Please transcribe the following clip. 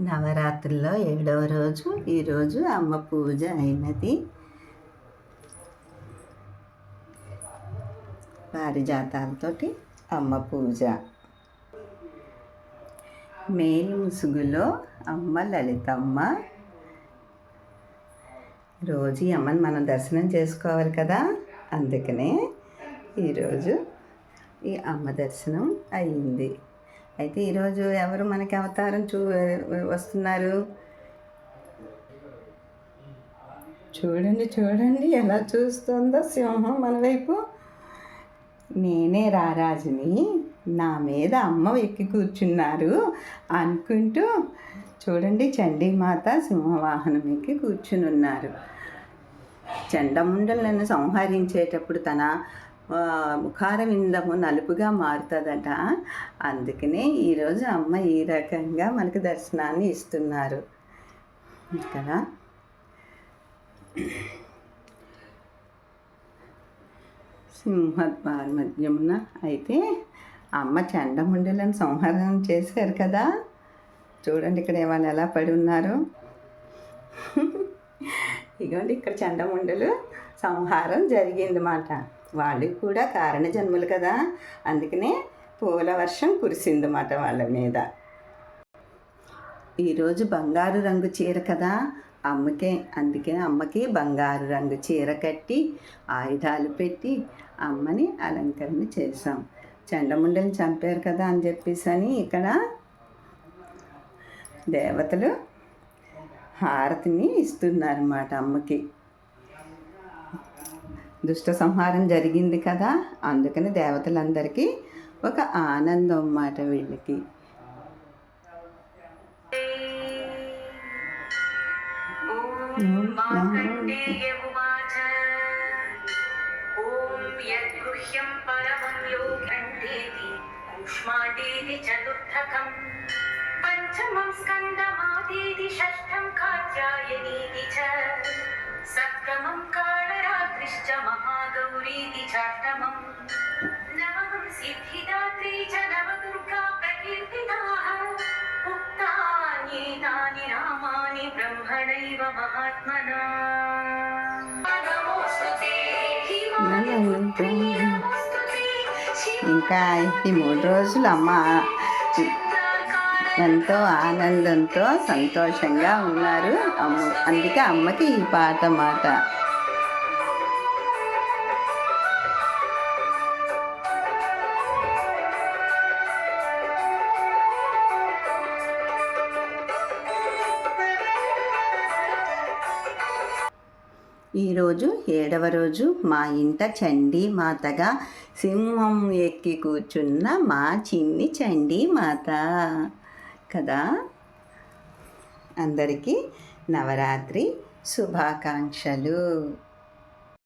నవరాత్రుల్లో ఏడవ రోజు ఈరోజు అమ్మ పూజ అయినది. పారిజాతాలతోటి అమ్మ పూజ. మేలు ముసుగులో అమ్మ లలితమ్మ. రోజు అమ్మని మనం దర్శనం చేసుకోవాలి కదా? అందుకనే ఈరోజు ఈ అమ్మ దర్శనం అయ్యింది అయితే ఈరోజు ఎవరు మనకి అవతారం చూ వస్తున్నారు? చూడండి చూడండి ఎలా చూస్తుందో సింహం మన వైపు. నేనే రారాజుని నా మీద అమ్మ ఎక్కి కూర్చున్నారు అనుకుంటూ చూడండి చండీమాత సింహవాహనం ఎక్కి కూర్చుని ఉన్నారు చండముండలను సంహరించేటప్పుడు తన ఆ, ముఖార విందము నలుపుగా మారుతుందట. అందుకనే ఈరోజు అమ్మ ఈ రకంగా మనకు దర్శనాన్ని ఇస్తున్నారు. కదా సింహద్వార మధ్యమున అయితే అమ్మ చండముండలను సంహారం చేశారు కదా. చూడండి ఇక్కడ వాళ్ళు ఎలా పడి ఉన్నారు. ఇగోండి ఇక్కడ చండముండలు సంహారం జరిగిందన్నమాట. వాళ్ళు కూడా కారణ జన్మలు కదా. అందుకనే పూల వర్షం కురిసిందన్నమాట వాళ్ళ మీద. ఈరోజు బంగారు రంగు చీర కదా. అమ్మకే అందుకే అమ్మకి బంగారు రంగు చీర కట్టి ఆయుధాలు పెట్టి అమ్మని అలంకరణ చేసాం చండముండని చంపారు కదా అని చెప్పేసి అని ఇక్కడ దేవతలు హారతిని ఇస్తున్నారన్నమాట అమ్మకి. దుష్ట సంహారం జరిగింది కదా అందుకని దేవతలందరికీ ఒక ఆనందం అన్నమాట వీళ్ళకి. చతుర్థకం. पञ्चमं स्कन्दमादेति षष्ठं कात्यायनीति च सप्तमं कालरात्रिश्च महागौरीति चाष्टमम् नवमं सिद्धिदात्री च नवदुर्गा प्रकीर्तिताः उक्तान्येतानि नामानि ब्रह्मणैव महात्मना नमोऽस्तु ते हिमालयपुत्र्यै नमोऽस्तु ते ఇంకా ఈ మూడు రోజులు అమ్మ ఎంతో ఆనందంతో సంతోషంగా ఉన్నారు. అమ్మ అందుకే అమ్మకి ఈ పాట మాట. ఈరోజు ఏడవ రోజు మా ఇంట చండీ మాతగా సింహం ఎక్కి కూర్చున్న మా చిన్ని చండీ మాత. కదా? అందరికీ నవరాత్రి శుభాకాంక్షలు.